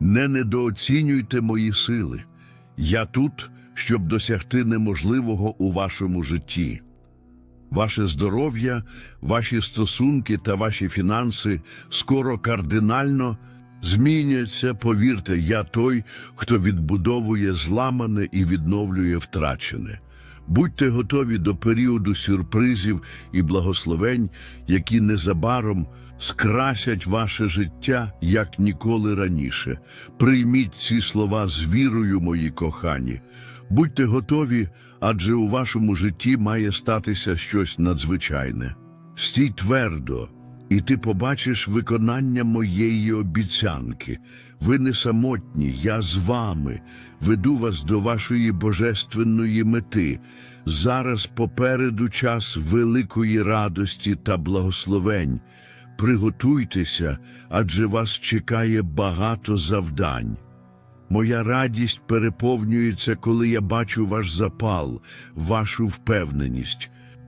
Не недооцінюйте мої сили. Я тут, щоб досягти неможливого у вашому житті. Ваше здоров'я, ваші стосунки та ваші фінанси скоро кардинально зміняться. Повірте, я той, хто відбудовує зламане і відновлює втрачене. Будьте готові до періоду сюрпризів і благословень, які незабаром скрасять ваше життя як ніколи раніше. Прийміть ці слова з вірою, мої кохані. Будьте готові, адже у вашому житті має статися щось надзвичайне. Стій твердо, і ти побачиш виконання моєї обіцянки. Ви не самотні, я з вами, веду вас до вашої божественної мети. Зараз попереду час великої радості та благословень. Приготуйтеся, адже вас чекає багато завдань. Моя радість переповнюється, коли я бачу ваш запал, вашу впевненість.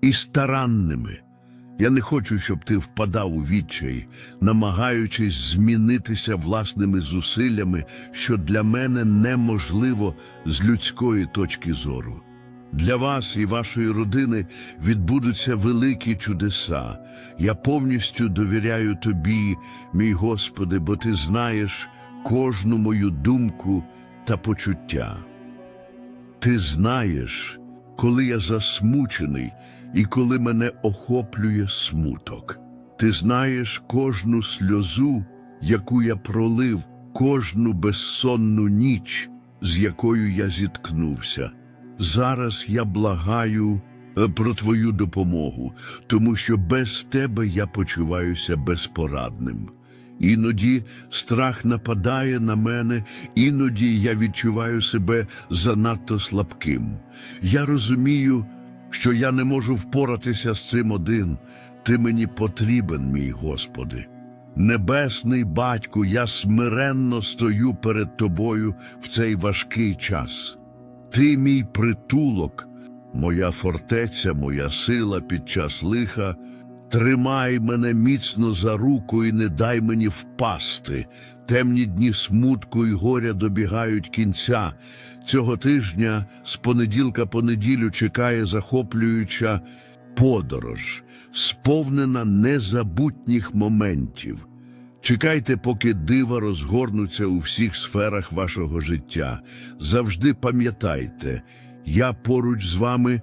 і старанними. Я не хочу, щоб ти впадав у відчай, намагаючись змінитися власними зусиллями, що для мене неможливо з людської точки зору. Для вас і вашої родини відбудуться великі чудеса. Я повністю довіряю тобі, мій Господи, бо ти знаєш кожну мою думку та почуття. Ти знаєш, коли я засмучений і коли мене охоплює смуток. Ти знаєш кожну сльозу, яку я пролив, кожну безсонну ніч, з якою я зіткнувся. Зараз я благаю е, про твою допомогу, тому що без тебе я почуваюся безпорадним. Іноді страх нападає на мене, іноді я відчуваю себе занадто слабким. Я розумію, що я не можу впоратися з цим один. Ти мені потрібен, мій Господи. Небесний батьку, я смиренно стою перед тобою в цей важкий час. Ти мій притулок, моя фортеця, моя сила під час лиха. Тримай мене міцно за руку і не дай мені впасти. Темні дні смутку і горя добігають кінця. Цього тижня з понеділка по неділю чекає захоплююча подорож, сповнена незабутніх моментів. Чекайте, поки дива розгорнуться у всіх сферах вашого життя. Завжди пам'ятайте, я поруч з вами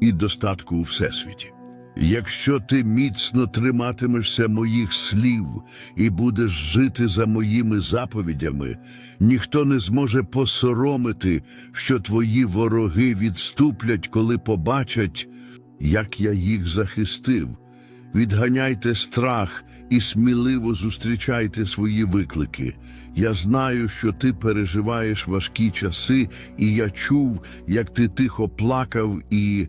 і достатку у всесвіті. Якщо ти міцно триматимешся моїх слів і будеш жити за моїми заповідями, ніхто не зможе посоромити, що твої вороги відступлять, коли побачать, як я їх захистив. Відганяйте страх і сміливо зустрічайте свої виклики. Я знаю, що ти переживаєш важкі часи, і я чув, як ти тихо плакав і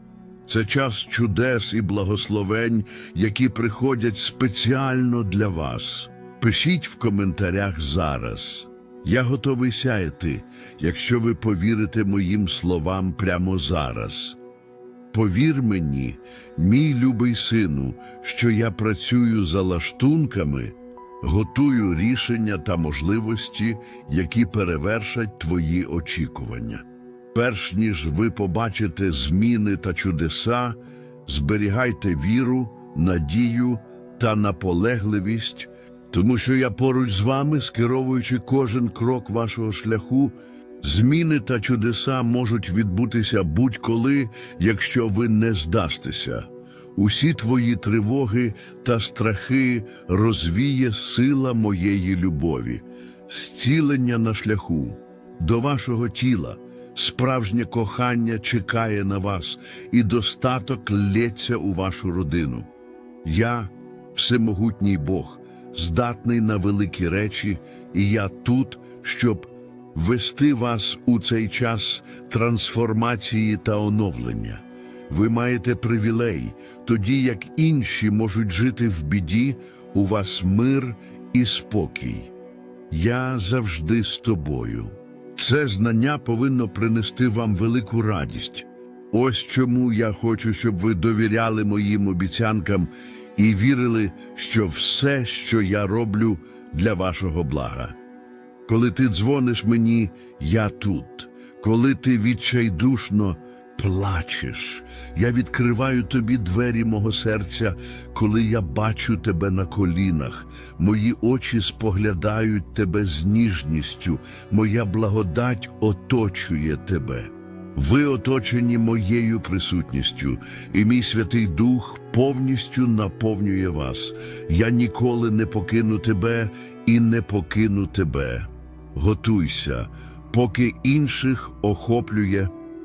Це час чудес і благословень, які приходять спеціально для вас. Пишіть в коментарях зараз. Я готовий сяяти, якщо ви повірите моїм словам прямо зараз. Повір мені, мій любий сину, що я працюю за лаштунками, готую рішення та можливості, які перевершать твої очікування. Перш ніж ви побачите зміни та чудеса, зберігайте віру, надію та наполегливість, тому що я поруч з вами, скеровуючи кожен крок вашого шляху, зміни та чудеса можуть відбутися будь-коли, якщо ви не здастеся. Усі твої тривоги та страхи розвіє сила моєї любові, зцілення на шляху до вашого тіла. Справжнє кохання чекає на вас, і достаток лється у вашу родину. Я, всемогутній Бог, здатний на великі речі, і я тут, щоб вести вас у цей час трансформації та оновлення. Ви маєте привілей, тоді як інші можуть жити в біді, у вас мир і спокій. Я завжди з тобою. Це знання повинно принести вам велику радість. Ось чому я хочу, щоб ви довіряли моїм обіцянкам і вірили, що все, що я роблю, для вашого блага. Коли ти дзвониш мені, я тут. Коли ти відчайдушно плачеш, я відкриваю тобі двері мого серця, коли я бачу тебе на колінах. Мої очі споглядають тебе з ніжністю, моя благодать оточує тебе. Ви оточені моєю присутністю, і мій Святий Дух повністю наповнює вас. Я ніколи не покину тебе і не покину тебе. Готуйся, поки інших охоплює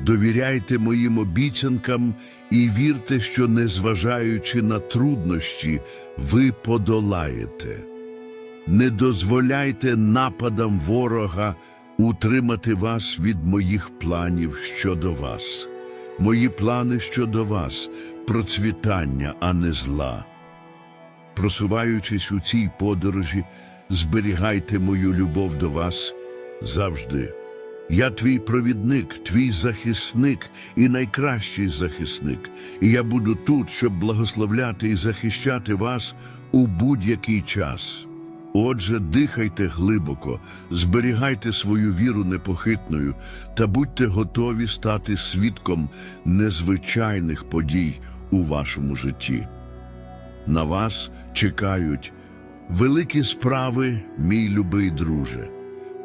довіряйте моїм обіцянкам і вірте, що, незважаючи на труднощі, ви подолаєте. Не дозволяйте нападам ворога утримати вас від моїх планів щодо вас. Мої плани щодо вас процвітання, а не зла. Просуваючись у цій подорожі, зберігайте мою любов до вас завжди. Я твій провідник, твій захисник і найкращий захисник, і я буду тут, щоб благословляти і захищати вас у будь-який час. Отже, дихайте глибоко, зберігайте свою віру непохитною та будьте готові стати свідком незвичайних подій у вашому житті. На вас чекають великі справи, мій любий друже.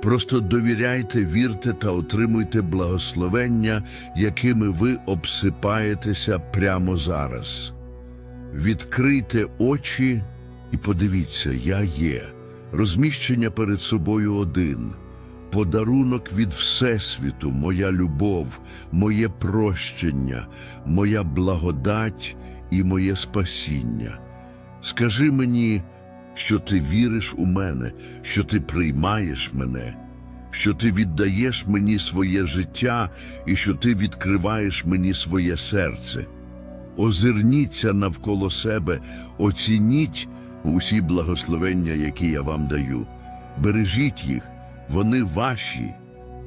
Просто довіряйте, вірте та отримуйте благословення, якими ви обсипаєтеся прямо зараз. Відкрийте очі і подивіться, я є. Розміщення перед собою один. Подарунок від Всесвіту, моя любов, моє прощення, моя благодать і моє спасіння. Скажи мені, що ти віриш у мене, що ти приймаєш мене, що ти віддаєш мені своє життя і що ти відкриваєш мені своє серце. Озирніться навколо себе, оцініть усі благословення, які я вам даю. Бережіть їх, вони ваші.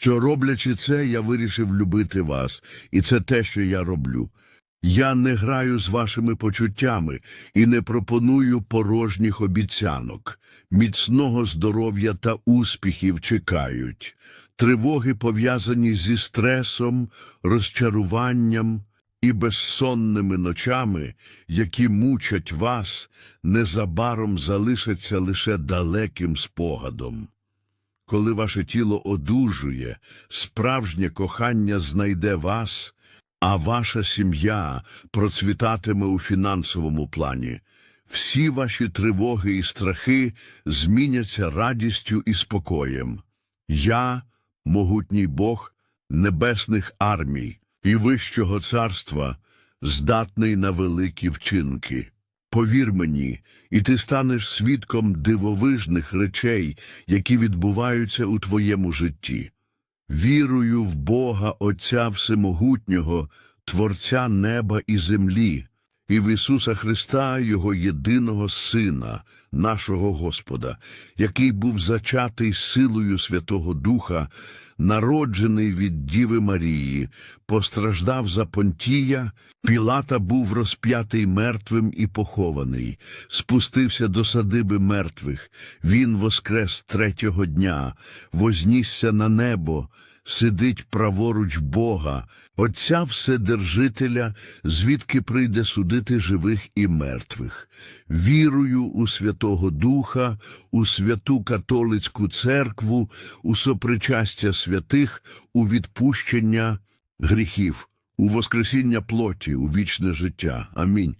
що роблячи це, я вирішив любити вас, і це те, що я роблю. Я не граю з вашими почуттями і не пропоную порожніх обіцянок. Міцного здоров'я та успіхів чекають. Тривоги пов'язані зі стресом, розчаруванням і безсонними ночами, які мучать вас, незабаром залишаться лише далеким спогадом. Коли ваше тіло одужує, справжнє кохання знайде вас, а ваша сім'я процвітатиме у фінансовому плані. Всі ваші тривоги і страхи зміняться радістю і спокоєм. Я, могутній Бог небесних армій і вищого царства, здатний на великі вчинки. Повір мені, і ти станеш свідком дивовижних речей, які відбуваються у твоєму житті. Вірую в Бога Отця Всемогутнього, Творця неба і землі, і в Ісуса Христа, Його єдиного Сина, нашого Господа, який був зачатий силою Святого Духа, народжений від Діви Марії, постраждав за Понтія, Пілата був розп'ятий мертвим і похований, спустився до садиби мертвих, він воскрес третього дня, вознісся на небо, сидить праворуч Бога, Отця Вседержителя, звідки прийде судити живих і мертвих. Вірую у Святого Духа, у святу католицьку церкву, у сопричастя святих, у відпущення гріхів, у воскресіння плоті, у вічне життя. Амінь.